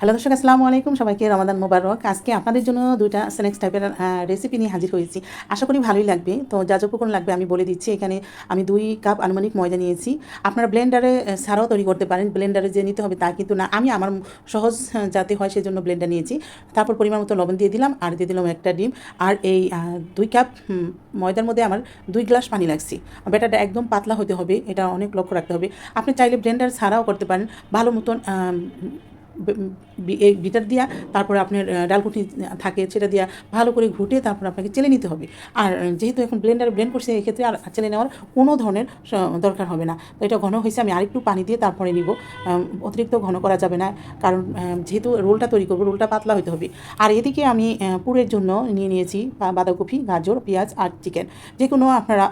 Hello দর্শক, আসসালামু আলাইকুম। সবাইকে রমাদান মোবারক। আজকে আপনাদের জন্য দুইটা স্ন্যাক্স টাইপের রেসিপি নিয়ে হাজির হয়েছি। আশা করি ভালোই লাগবে। তো যা যা উপকরণ লাগবে আমি বলে দিচ্ছি। এখানে আমি দুই কাপ আনুমানিক ময়দা নিয়েছি। আপনারা ব্লেন্ডারে ছাড়াও তৈরি করতে পারেন। ব্লেন্ডারে যে নিতে হবে তা কিন্তু না। আমি আমার সহজ যাতে হয় সেই জন্য ব্লেন্ডার নিয়েছি। তারপর পরিমাণ মতো লবণ দিয়ে দিলাম আর দিয়ে দিলাম একটা ডিম। আর এই দুই কাপ ময়দার মধ্যে আমার দুই গ্লাস পানি লাগছে। ব্যাটারটা একদম পাতলা হতে হবে। এটা অনেক লক্ষ্য রাখতে হবে। আপনি চাইলে ব্লেন্ডার ছাড়াও করতে পারেন। ভালো মতন এই বিটার দিয়া, তারপরে আপনার ডালকুটি থাকে সেটা দিয়া ভালো করে ঘুটে তারপর আপনাকে চেলে নিতে হবে। আর যেহেতু এখন ব্লেন্ডারে ব্লেন্ড করছে, এক্ষেত্রে আর চেলে নেওয়ার কোনো ধরনের দরকার হবে না। তো এটা ঘন হয়েছে, আমি আরেকটু পানি দিয়ে তারপরে নিব। অতিরিক্ত ঘন করা যাবে না, কারণ যেহেতু রোলটা তৈরি করব, রোলটা পাতলা হতে হবে। আর এদিকে আমি পুরের জন্য নিয়ে নিয়েছি বাঁধাকপি, গাজর, পেঁয়াজ আর চিকেন। যে কোনো আপনারা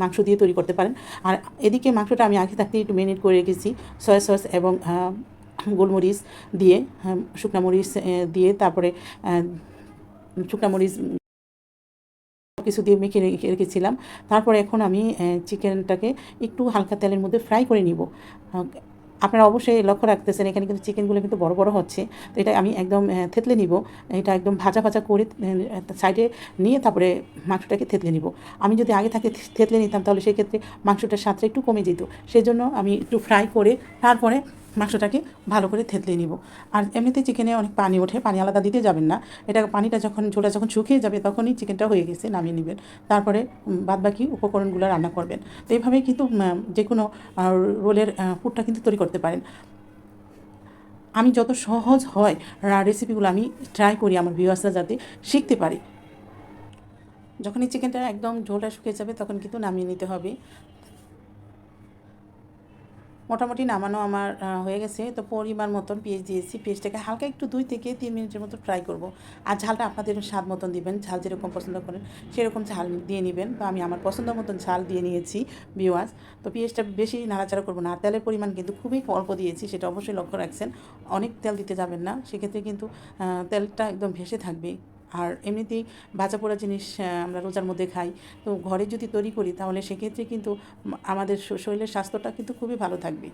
মাংস দিয়ে তৈরি করতে পারেন। আর এদিকে মাংসটা আমি আগে থাকতে একটু মেরিনেট করে রেখেছি সয়া সস এবং গোলমরিচ দিয়ে হ্যাঁ, শুকনা মরিচ দিয়ে তারপরে শুকনা মরিচ কিছু দিয়ে মেখে রেখে রেখেছিলাম। তারপরে এখন আমি চিকেনটাকে একটু হালকা তেলের মধ্যে ফ্রাই করে নিব। আপনারা অবশ্যই লক্ষ্য রাখতেছেন এখানে কিন্তু চিকেনগুলো কিন্তু বড় বড় হচ্ছে। তো এটা আমি একদম থেতলে নিব। এটা একদম ভাজা ভাজা করে সাইডে নিয়ে তারপরে মাংসটাকে থেতলে নিব। আমি যদি আগে থাকে থেতলে নিতাম তাহলে সেক্ষেত্রে মাংসটার স্বাদটা একটু কমে যেত। সেই জন্য আমি একটু ফ্রাই করে তারপরে মাংসটাকে ভালো করে থেতলে নিব। আর এমনিতে চিকেনে অনেক পানি ওঠে, পানি আলাদা দিতে যাবেন না। এটা পানিটা যখন, ঝোলটা যখন শুকিয়ে যাবে তখনই চিকেনটা হয়ে গেছে, নামিয়ে নেবেন। তারপরে বাদ বাকি উপকরণগুলো রান্না করবেন। তো এইভাবেই কিন্তু যে কোনো রোলের পুরটা কিন্তু তৈরি করতে পারেন। আমি যত সহজ হয় রেসিপিগুলো আমি ট্রাই করি আমার ভিউয়ার্সরা যাতে শিখতে পারি। যখন এই চিকেনটা একদম ঝোলটা শুকিয়ে যাবে তখন কিন্তু নামিয়ে নিতে হবে। মোটামুটি নামানো আমার হয়ে গেছে। তো পরিমাণ মতন পেঁয়াজ দিয়েছি। পেঁয়াজটাকে হালকা একটু দুই থেকে তিন মিনিটের মতো ফ্রাই করব। আর ঝালটা আপনাদের স্বাদ মতন দিবেন। ঝাল যেরকম পছন্দ করেন, সেরকম ঝাল দিয়ে নেবেন। তো আমি আমার পছন্দ মতন ঝাল দিয়ে নিয়েছি বিওয়াজ তো পেঁয়াজটা বেশি নাড়াচাড়া করব না। আর তেলের পরিমাণ কিন্তু খুবই অল্প দিয়েছি, সেটা অবশ্যই লক্ষ্য রাখছেন। অনেক তেল দিতে যাবেন না। সেক্ষেত্রে কিন্তু তেলটা একদম ভেসে থাকবে। আর এমনিতেই ভাজা পোড়া জিনিস আমরা রোজার মধ্যে খাই। তো ঘরে যদি তৈরি করি, তাহলে সেক্ষেত্রে কিন্তু আমাদের শরীরের স্বাস্থ্যটা কিন্তু খুবই ভালো থাকবে।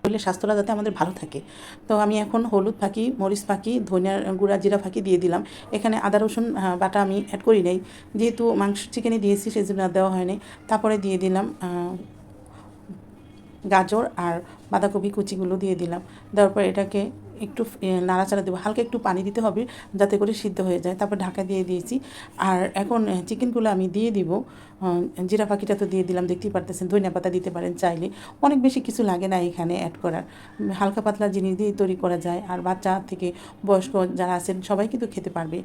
শরীরের স্বাস্থ্যটা যাতে আমাদের ভালো থাকে। তো আমি এখন হলুদ ফাঁকি, মরিচ ফাঁকি ধনিয়ার গুঁড়া, জিরা ফাঁকি দিয়ে দিলাম। এখানে আদা, রসুন বাটা আমি অ্যাড করি নাই। যেহেতু মাংস চিকেনে দিয়েছি সেই জন্য দেওয়া হয়নি। তারপরে দিয়ে দিলাম গাজর আর বাঁধাকপি কুচিগুলো দিয়ে দিলাম। দেওয়ার পর এটাকে একটু নাড়াচাড়া দেবো। হালকা একটু পানি দিতে হবে যাতে করে সিদ্ধ হয়ে যায়। তারপর ঢাকা দিয়ে দিয়েছি। আর এখন চিকেনগুলো আমি দিয়ে দিব। জিরা পাখিটা তো দিয়ে দিলাম দেখতেই পারতেছেন। ধনিয়া পাতা দিতে পারেন চাইলে। অনেক বেশি কিছু লাগে না এখানে অ্যাড করার। হালকা পাতলা জিনিস দিয়ে তৈরি করা যায়। আর বাচ্চা থেকে বয়স্ক যারা আছেন সবাই কিন্তু খেতে পারবে।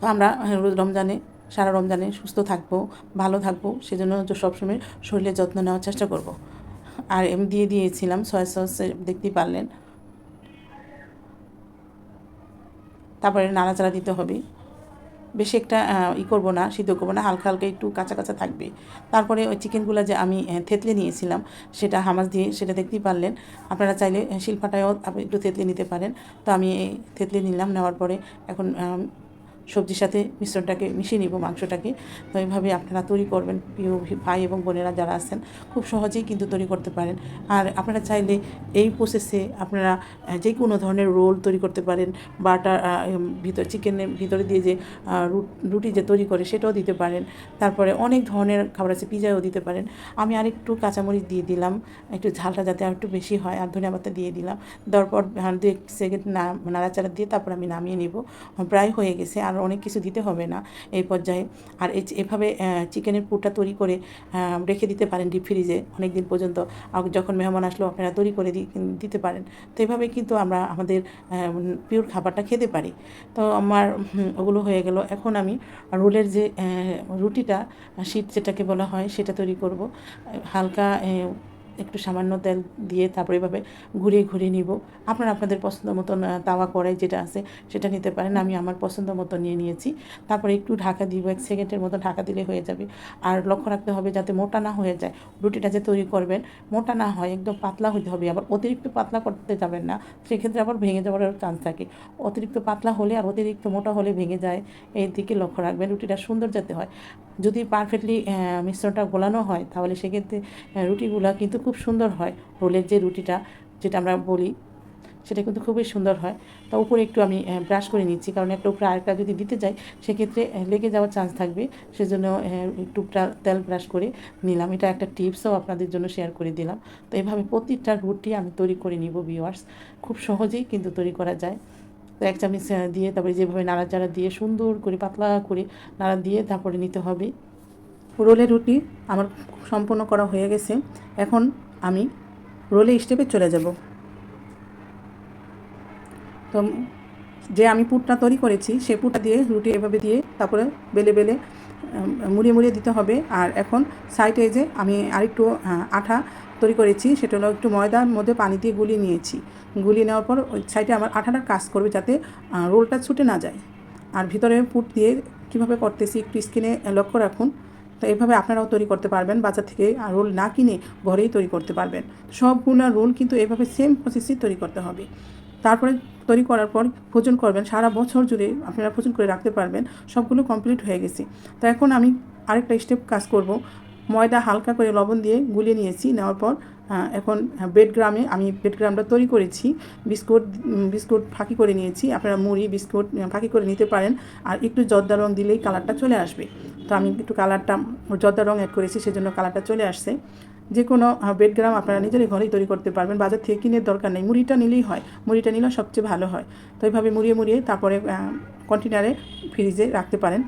তো আমরা আহ, রমজানে সারা রমজানে সুস্থ থাকব ভালো থাকব। সেজন্য সবসময় শরীরের যত্ন নেওয়ার চেষ্টা করব। আর এম দিয়ে দিয়েছিলাম সয়া সস দেখতেই পারলেন। তারপরে নাড়াচাড়া দিতে হবে। বেশি একটা ই করব না, সিদ্ধ করব না, হালকা হালকা একটু কাঁচা কাঁচা থাকবে। তারপরে ওই চিকেনগুলো যে আমি থেতলে নিয়েছিলাম, সেটা হামাস দিয়ে, সেটা দেখতেই পারলেন। আপনারা চাইলে শিলপাটায়ও আপনি একটু থেতলে নিতে পারেন। তো আমি থেতলে নিলাম, নেওয়ার পরে এখন সবজির সাথে মিশ্রণটাকে মিশিয়ে নিব মাংসটাকে। তো এইভাবে আপনারা তৈরি করবেন প্রিয় ভাই এবং বোনেরা যারা আছেন খুব সহজেই কিন্তু তৈরি করতে পারেন। আর আপনারা চাইলে এই প্রসেসে আপনারা যে কোনো ধরনের রোল তৈরি করতে পারেন বাটার ভিতর চিকেনের ভিতরে দিয়ে যে রুটি যে তৈরি করে সেটাও দিতে পারেন। তারপরে অনেক ধরনের খাবার আছে পিজাও দিতে পারেন। আমি আরেকটু কাঁচামরিচ দিয়ে দিলাম একটু ঝালটা যাতে আর একটু বেশি হয় আর ধনিয়া পাতা দিয়ে দিলাম। দেওয়ার পর আহ, দু এক সেকেন্ড নাড়াচাড়া দিয়ে তারপর আমি নামিয়ে নিব। প্রায় হয়ে গেছে আর অনেক কিছু দিতে হবে না এই পর্যায়ে। আর এভাবে চিকেনের পুরটা তৈরি করে রেখে দিতে পারেন ডিপ ফ্রিজে অনেক দিন পর্যন্ত যখন মেহমান আসলো, আপনারা তৈরি করে দিতে পারেন। তো এভাবে কিন্তু আমরা আমাদের পিওর খাবারটা খেতে পারি। তো আমার ওগুলো হয়ে গেল। এখন আমি রোলের যে রুটিটা, শীত যেটাকে বলা হয়, সেটা তৈরি করব। হালকা একটু সামান্য তেল দিয়ে তারপরে এভাবে ঘুরিয়ে ঘুরিয়ে নিব। আপনারা আপনাদের পছন্দ মতন তাওয়া কড়াই যেটা আছে, সেটা নিতে পারেন। আমি আমার পছন্দ মতো নিয়ে নিয়েছি। তারপরে একটু ঢাকা দিব, এক সেকেন্ডের মতো ঢাকা দিলে হয়ে যাবে। আর লক্ষ্য রাখতে হবে যাতে মোটা না হয়ে যায়। রুটিটা যে তৈরি করবেন, মোটা না হয়, একদম পাতলা হতে হবে। আবার অতিরিক্ত পাতলা করতে যাবেন না, সেক্ষেত্রে আবার ভেঙে যাওয়ার চান্স থাকে। অতিরিক্ত পাতলা হলে আর অতিরিক্ত মোটা হলে ভেঙে যায়। এই দিকে লক্ষ্য রাখবেন, রুটিটা সুন্দর যাতে হয়। যদি পারফেক্টলি মিশ্রণটা গোলানো হয়, তাহলে সেক্ষেত্রে রুটিগুলা কিন্তু খুব সুন্দর হয়। রোলের যে রুটিটা, যেটা আমরা বলি, সেটা কিন্তু খুবই সুন্দর হয়। তা উপরে একটু আমি ব্রাশ করে নিচ্ছি, কারণ একটা উপরে আরেকটা যদি দিতে যাই, সেক্ষেত্রে লেগে যাওয়ার চান্স থাকবে। সেজন্য একটু তেল ব্রাশ করে নিলাম। এটা একটা টিপসও আপনাদের জন্য শেয়ার করে দিলাম। তো এভাবে প্রতিটা রুটি আমি তৈরি করে নিব ভিওয়ার্স খুব সহজেই কিন্তু তৈরি করা যায়। তো এক চামচ দিয়ে তারপরে যেভাবে নাড়া চাড়া দিয়ে সুন্দর করে, পাতলা করে নাড়া দিয়ে তারপরে নিতে হবে। রোলে রুটি আমার সম্পূর্ণ করা হয়ে গেছে। এখন আমি রোলে স্টেপে চলে যাব। তো যে আমি পুটটা তৈরি করেছি, সে পুটটা দিয়ে রুটি এভাবে দিয়ে তারপরে বেলে বেলে মুড়িয়ে মুড়িয়ে দিতে হবে। আর এখন সাইডে যে আমি আরেকটু আঠা তৈরি করেছি, সেটা হলো একটু ময়দার মধ্যে পানি দিয়ে গুলিয়ে নিয়েছি। গুলিয়ে নেওয়ার পর ওই সাইডে আমার আঠাটা কাজ করবে যাতে রোলটা ছুটে না যায়। আর ভিতরে পুট দিয়ে কীভাবে করতেছি একটু স্কিনে লক্ষ্য রাখুন। তো এভাবে আপনারাও তৈরি করতে পারবেন, বাজার থেকে আর রোল না কিনে ঘরেই তৈরি করতে পারবেন। সবগুলো রোল কিন্তু এভাবে সেম প্রসেসেই তৈরি করতে হবে। তারপরে তৈরি করার পর ভোজন করবেন, সারা বছর জুড়ে আপনারা ভোজন করে রাখতে পারবেন, সবগুলো কমপ্লিট হয়ে গেছে। তো এখন আমি আরেকটা স্টেপ কাজ করব। ময়দা হালকা করে লবণ দিয়ে গুলিয়ে নিয়েছি, নেওয়ার পর এখন বেড গ্রামে আমি বেড গ্রামটা তৈরি করেছি, বিস্কুট বিস্কুট ফাঁকি করে নিয়েছি, আপনারা মুড়ি, বিস্কুট ফাঁকি করে নিতে পারেন, আর একটু জর্দা রং দিলেই কালারটা চলে আসবে। তো আমি একটু কালারটা জর্দা রং অ্যাড করেছি, সেজন্য কালারটা চলে আসছে। যে কোনো বেডগ্রাম আপনারা নিজেরই ঘরেই তৈরি করতে পারবেন। বাজার থেকে কিনে দরকার নেই। মুড়িটা নিলেই হয়। মুড়িটা নিলে সবচেয়ে ভালো হয়। তো এইভাবে মুড়িয়ে মুড়িয়ে তারপরে কন্টেনারে ফ্রিজে রাখতে পারেন।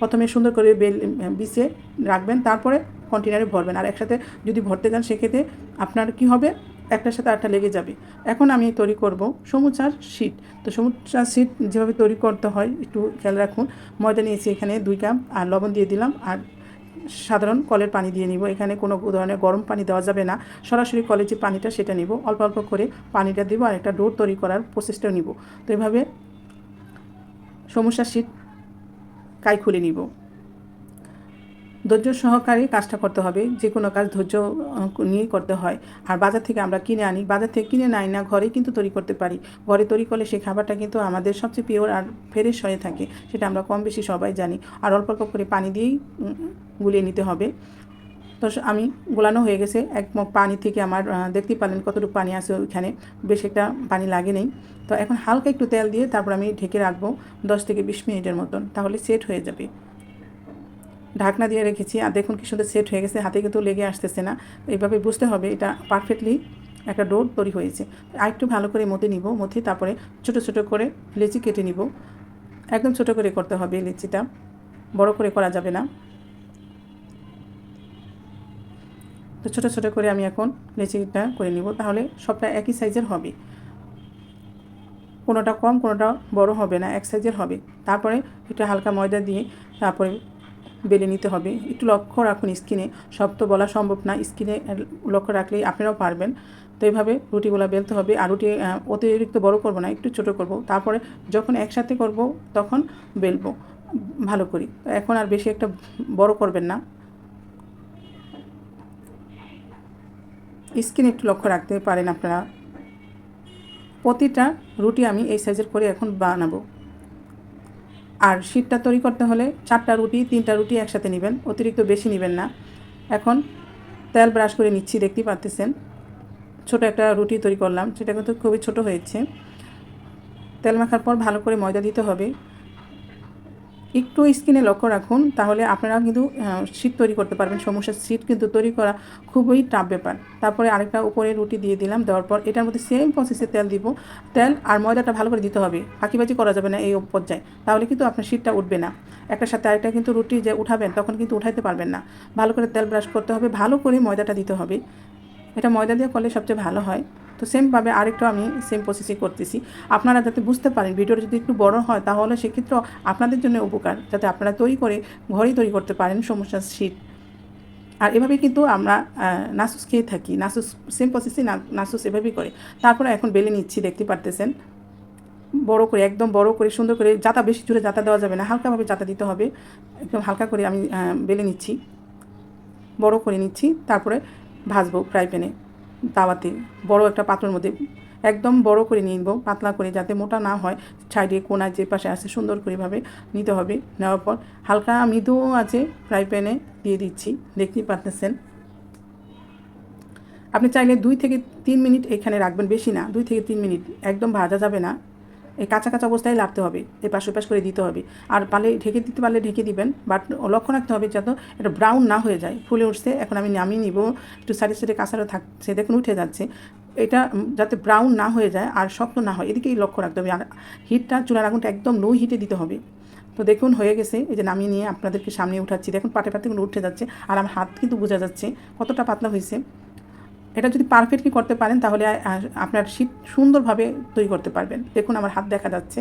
প্রথমে সুন্দর করে বেল বিছে রাখবেন। তারপরে কন্টেনারে ভরবেন। আর একসাথে যদি ভরতে যান, সেক্ষেত্রে আপনার কি হবে? একটার সাথে আরেকটা লেগে যাবে। এখন আমি তৈরি করব সমুচার শীট তো সমুচার শীট যেভাবে তৈরি করতে হয়, একটু খেয়াল রাখুন। ময়দা নিয়েছি এখানে দুই কাপ, আর লবণ দিয়ে দিলাম। আর সাধারণ কলের পানি দিয়ে নিব। এখানে কোনো ধরনের গরম পানি দেওয়া যাবে না। সরাসরি কলের যে পানিটা সেটা নিব। অল্প অল্প করে পানিটা দেবো আর একটা ডোর তৈরি করার প্রসেসটাও নিব। তো এভাবে সমস্যা শীত কাই খুলে নিব। ধৈর্য সহকারে কাজটা করতে হবে যে কোনো কাজ ধৈর্য নিয়ে করতে হয়। আর বাজার থেকে আমরা কিনে আনি বাজার থেকে কিনে নাই না ঘরেই কিন্তু তৈরি করতে পারি। ঘরে তৈরি করলে সেই খাবারটা কিন্তু আমাদের সবচেয়ে পিওর আর ফ্রেশ হয়ে থাকে সেটা আমরা কম বেশি সবাই জানি। আর অল্প অল্প করে পানি দিয়েই গুলিয়ে নিতে হবে। তো আমি গোলানো হয়ে গেছে এক পানি থেকে আমার আহ, দেখতেই পারলেন কতটুকু পানি আছে ওইখানে বেশ একটা পানি লাগে নেই। তো এখন হালকা একটু তেল দিয়ে তারপর আমি ঢেকে রাখব দশ থেকে বিশ মিনিটের মতন তাহলে সেট হয়ে যাবে। ঢাকনা দিয়ে রেখেছি আর দেখুন কি সুন্দর সেট হয়ে গেছে, হাতে কিন্তু লেগে আসতেছে না। এইভাবে বুঝতে হবে এটা পারফেক্টলি একটা ডোর তৈরি হয়েছে। আর একটু ভালো করে মতে নিব মতে তারপরে ছোট ছোট করে লেচি কেটে নিব। একদম ছোট করে করতে হবে লেচিটা, বড় করে করা যাবে না। তো ছোটো ছোটো করে আমি এখন লেচিটা করে নিব, তাহলে সবটা একই সাইজের হবে। কোনোটা কম, কোনোটা বড় হবে না, এক সাইজের হবে। তারপরে একটু হালকা ময়দা দিয়ে তারপরে বেলে নিতে হবে। একটু লক্ষ্য রাখুন স্কিনে। সব তো বলা সম্ভব না। স্কিনে লক্ষ্য রাখলেই আপনারাও পারবেন। তো এইভাবে রুটিগুলো বেলতে হবে। আর রুটি অতিরিক্ত বড় করব না, একটু ছোট করব। তারপরে যখন একসাথে করব, তখন বেলবো ভালো করি। এখন আর বেশি একটা বড় করবেন না। স্কিন একটু লক্ষ্য রাখতে পারেন আপনারা। প্রতিটা রুটি আমি এই সাইজের করে এখন বানাবো। আর শীতটা তৈরি করতে হলে চারটা রুটি, তিনটা রুটি একসাথে নেবেন। অতিরিক্ত বেশি নেবেন না। এখন তেল ব্রাশ করে নিচ্ছি দেখতে পাচ্তেছেন ছোট একটা রুটি তৈরি করলাম, সেটা কিন্তু খুবই ছোট হয়েছে। তেল মাখার পর ভালো করে ময়দা দিতে হবে। একটু স্কিনে লক্ষ্য রাখুন, তাহলে আপনারা কিন্তু শীত তৈরি করতে পারবেন। সমস্যার শীত কিন্তু তৈরি করা খুবই টাফ ব্যাপার। তারপরে আরেকটা উপরে রুটি দিয়ে দিলাম, দেওয়ার পর এটার মধ্যে সেম প্রসেসে তেল দিব। তেল আর ময়দাটা ভালো করে দিতে হবে, ফাঁকিবাজি করা যাবে না এই পর্যায়ে। তাহলে কিন্তু আপনার শীতটা উঠবে না। একটার সাথে আরেকটা কিন্তু রুটি যে উঠাবেন, তখন কিন্তু উঠাইতে পারবেন না। ভালো করে তেল ব্রাশ করতে হবে, ভালো করে ময়দাটা দিতে হবে। এটা ময়দা দিয়ে করলে সবচেয়ে ভালো হয়। তো সেমভাবে আরেকটু আমি সেম প্রসেসই করতেছি। আপনারা যাতে বুঝতে পারেন, ভিডিওটা যদি একটু বড় হয়, তাহলে সেক্ষেত্রেও আপনাদের জন্য উপকার, যাতে আপনারা তৈরি করে ঘরেই তৈরি করতে পারেন সমস্যার শীত। আর এভাবে কিন্তু আমরা নাসুস খেয়ে থাকি। নাসুস সেম প্রসেসই নাসুস এভাবেই করে। তারপরে এখন বেলে নিচ্ছি, দেখতে পারতেছেন। বড় করে, একদম বড় করে, সুন্দর করে, যাতা বেশি জুড়ে যাতা দেওয়া যাবে না, হালকাভাবে যাতা দিতে হবে। একদম হালকা করে আমি বেলে নিচ্ছি। বড় করে নিচ্ছি, তারপরে ভাজবো ফ্রাই প্যানে। তাওয়াতে বড় একটা পাত্রের মধ্যে একদম বড় করে নিয়ে নিব, পাতলা করে যাতে মোটা না হয়। সাইডে কোনায় যে পাশে আছে সুন্দর করেভাবে নিতে হবে। নেওয়ার পর হালকা মৃদু আছে ফ্রাই প্যানে দিয়ে দিচ্ছি। দেখতেই পারতেছেন। আপনি চাইলে দুই থেকে তিন মিনিট এখানে রাখবেন। বেশি না, দুই থেকে তিন মিনিট। একদম ভাজা যাবে না। এই কাঁচা কাঁচা অবস্থায় লাগতে হবে এই পাশ পাশ করে দিতে হবে। আর পালে, ঢেকে দিতে পারলে ঢেকে দিবেন বাট লক্ষ্য রাখতে হবে যাতে এটা ব্রাউন না হয়ে যায়। ফুলে উঠছে, এখন আমি নামিয়ে নিব, একটু সাইডে সাইডে কাঁচাটা থাকছে দেখুন উঠে যাচ্ছে। এটা যাতে ব্রাউন না হয়ে যায় আর শক্ত না হয়, এদিকেই লক্ষ্য রাখতে হবে। আর হিটটা চুলার আগুনটা একদম লো হিটে দিতে হবে। তো দেখুন, হয়ে গেছে, এই যে নামিয়ে নিয়ে আপনাদেরকে সামনে উঠাচ্ছি। দেখুন, পাটে পাতে উঠে যাচ্ছে। আর আমার হাত কিন্তু বোঝা যাচ্ছে কতটা পাতলা হয়েছে। এটা যদি পারফেক্টলি করতে পারেন, তাহলে আপনার শীত সুন্দরভাবে তৈরি করতে পারবেন। দেখুন, আমার হাত দেখা যাচ্ছে।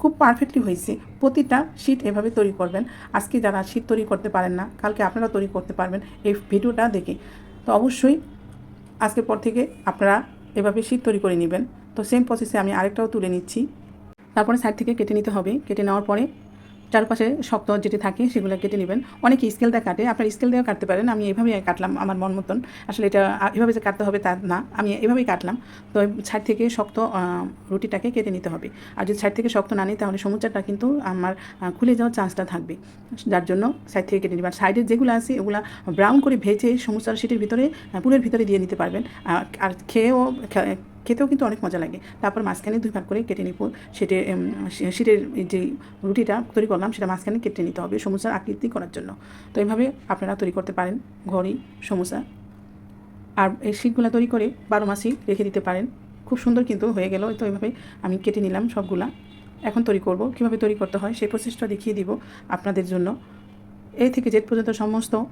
খুব পারফেক্টলি হয়েছে। প্রতিটা শীট এভাবে তৈরি করবেন। আজকে যারা শীত তৈরি করতে পারেন না, কালকে আপনারা তৈরি করতে পারবেন এই ভিডিওটা দেখে। তো অবশ্যই আজকের পর থেকে আপনারা এভাবে শীত তৈরি করে নেবেন। তো সেম প্রসেসে আমি আরেকটাও তুলে নিচ্ছি। তারপরে সাইড থেকে কেটে নিতে হবে। কেটে নেওয়ার পরে চারপাশে শক্ত যেটি থাকে সেগুলো কেটে নেবেন। অনেকে স্কেল দিয়ে কাটে, আপনার স্কেল দিয়েও কাটতে পারেন। আমি এভাবেই কাটলাম আমার মন মতন। আসলে এটা এভাবে যে কাটতে হবে তা না। আমি এভাবেই কাটলাম। তো সাইড থেকে শক্ত রুটিটাকে কেটে নিতে হবে। আর যদি সাইড থেকে শক্ত না নিই, তাহলে সমুচাটা কিন্তু আমার খুলে যাওয়ার চান্সটা থাকবে। যার জন্য সাইড থেকে কেটে নেবেন। সাইডের যেগুলো আছে, ওগুলো ব্রাউন করে ভেজে সমুচার সিটির ভিতরে পুরের ভিতরে দিয়ে নিতে পারবেন। আর খেয়েও খেতেও কিন্তু অনেক মজা লাগে। তারপর মাঝখানে দুই ভাগ করে কেটে নিব। সেটে শীতের যে রুটিটা তৈরি করলাম, সেটা মাঝখানে কেটে নিতে হবে সমুচার আকৃতি করার জন্য। তো এইভাবে আপনারা তৈরি করতে পারেন। ঘড়ি, সমুচা। আর এই শীতগুলো তৈরি করে বারো মাসই রেখে দিতে পারেন। খুব সুন্দর কিন্তু হয়ে গেল। তো এইভাবে আমি কেটে নিলাম সবগুলা। এখন তৈরি করব। কীভাবে তৈরি করতে হয় সেই প্রসেসটা দেখিয়ে দিব আপনাদের জন্য। এই থেকে জেড পর্যন্ত সমস্ত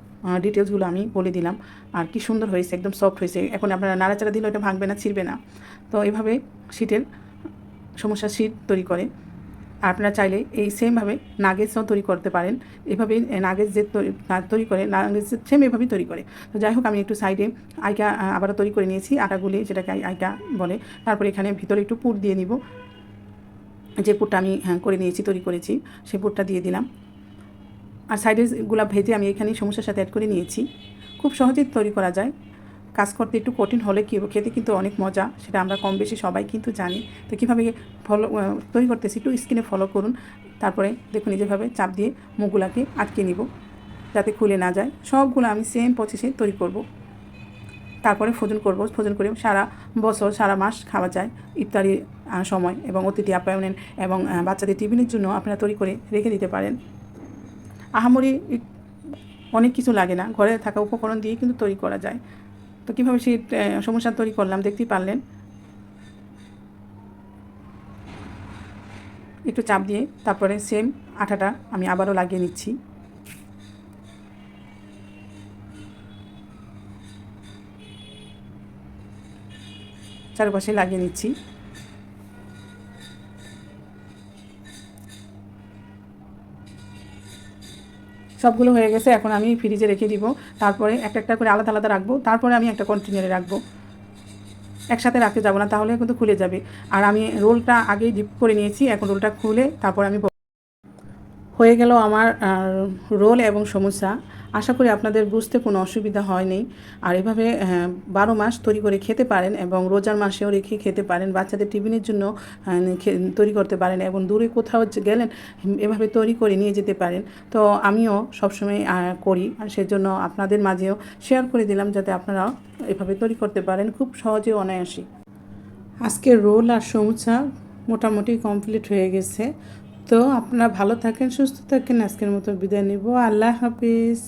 ডিটেলসগুলো আমি বলে দিলাম। আর কি সুন্দর হয়েছে একদম সফট হয়েছে। এখন আপনারা নাড়াচাড়া দিলে ওটা ভাঙবে না ছিঁড়বে না। তো এভাবে শীতের সমস্যা শীত তৈরি করে। আপনারা চাইলে এই সেমভাবে নাগেটসও তৈরি করতে পারেন। এভাবেই নাগেটস যে তৈরি করে নাগেটস সেম এভাবেই তৈরি করে। তো যাই হোক আমি একটু সাইডে আইকা আবারও তৈরি করে নিয়েছি আটা গুলিয়ে যেটাকে আই- আইকা বলে। তারপরে এখানে ভিতরে একটু পুর দিয়ে নিব। যে পুরটা আমি হ্যাঁ, করে নিয়েছি তৈরি করেছি সেই পুরটা দিয়ে দিলাম। আর সাইডেরগুলো ভেজে আমি এখানেই সমস্যার সাথে অ্যাড করে নিয়েছি। খুব সহজেই তৈরি করা যায়। কাজ করতে একটু কঠিন হলে কী খেতে কিন্তু অনেক মজা, সেটা আমরা কম বেশি সবাই কিন্তু জানি। তো কীভাবে ফলো তৈরি করতেছি একটু স্কিনে ফলো করুন। তারপরে দেখুন যেভাবে চাপ দিয়ে মুখগুলাকে আটকে নিব, যাতে খুলে না যায়। সবগুলো আমি সেম প্রসেসে তৈরি করব। তারপরে ফোজন করব। ফোজন করে সারা বছর, সারা মাস খাওয়া যায় ইফতারি সময় এবং অতিথি আপ্যায়নের এবং বাচ্চাদের টিফিনের জন্য আপনারা তৈরি করে রেখে দিতে পারেন। আহামরি অনেক কিছু লাগে না। ঘরে থাকা উপকরণ দিয়ে কিন্তু তৈরি করা যায়। তো কীভাবে সেই সমস্যা তৈরি করলাম দেখতেই পারলেন। একটু চাপ দিয়ে তারপরে সেম আঠাটা আমি আবারও লাগিয়ে নিচ্ছি। চারপাশে লাগিয়ে নিচ্ছি। সবগুলো হয়ে গেছে, এখন আমি ফ্রিজে রেখে দিব। তারপরে একটা একটা করে আলাদা আলাদা রাখব, তারপরে আমি একটা কন্টেনারে রাখব। একসাথে রাখতে যাব না, তাহলে কিন্তু খুলে যাবে। আর আমি রোলটা আগেই ডিপ করে নিয়েছি, এখন রোলটা খুলে তারপর আমি হয়ে গেল আমার রোল এবং সমস্যা আশা করি আপনাদের বুঝতে কোনো অসুবিধা হয়নি। আর এভাবে বারো মাস তৈরি করে খেতে পারেন এবং রোজার মাসেও রেখে খেতে পারেন। বাচ্চাদের টিফিনের জন্য তৈরি করতে পারেন এবং দূরে কোথাও গেলেন এভাবে তৈরি করে নিয়ে যেতে পারেন। তো আমিও সবসময় করি। আর সেজন্য আপনাদের মাঝেও শেয়ার করে দিলাম যাতে আপনারাও এভাবে তৈরি করতে পারেন খুব সহজে অনায়াসী। আজকে রোল আর সমুচা মোটামুটি কমপ্লিট হয়ে গেছে। তো আপনারা ভালো থাকেন, সুস্থ থাকেন। আজকের মতো বিদায় নিব। আল্লাহ হাফিজ।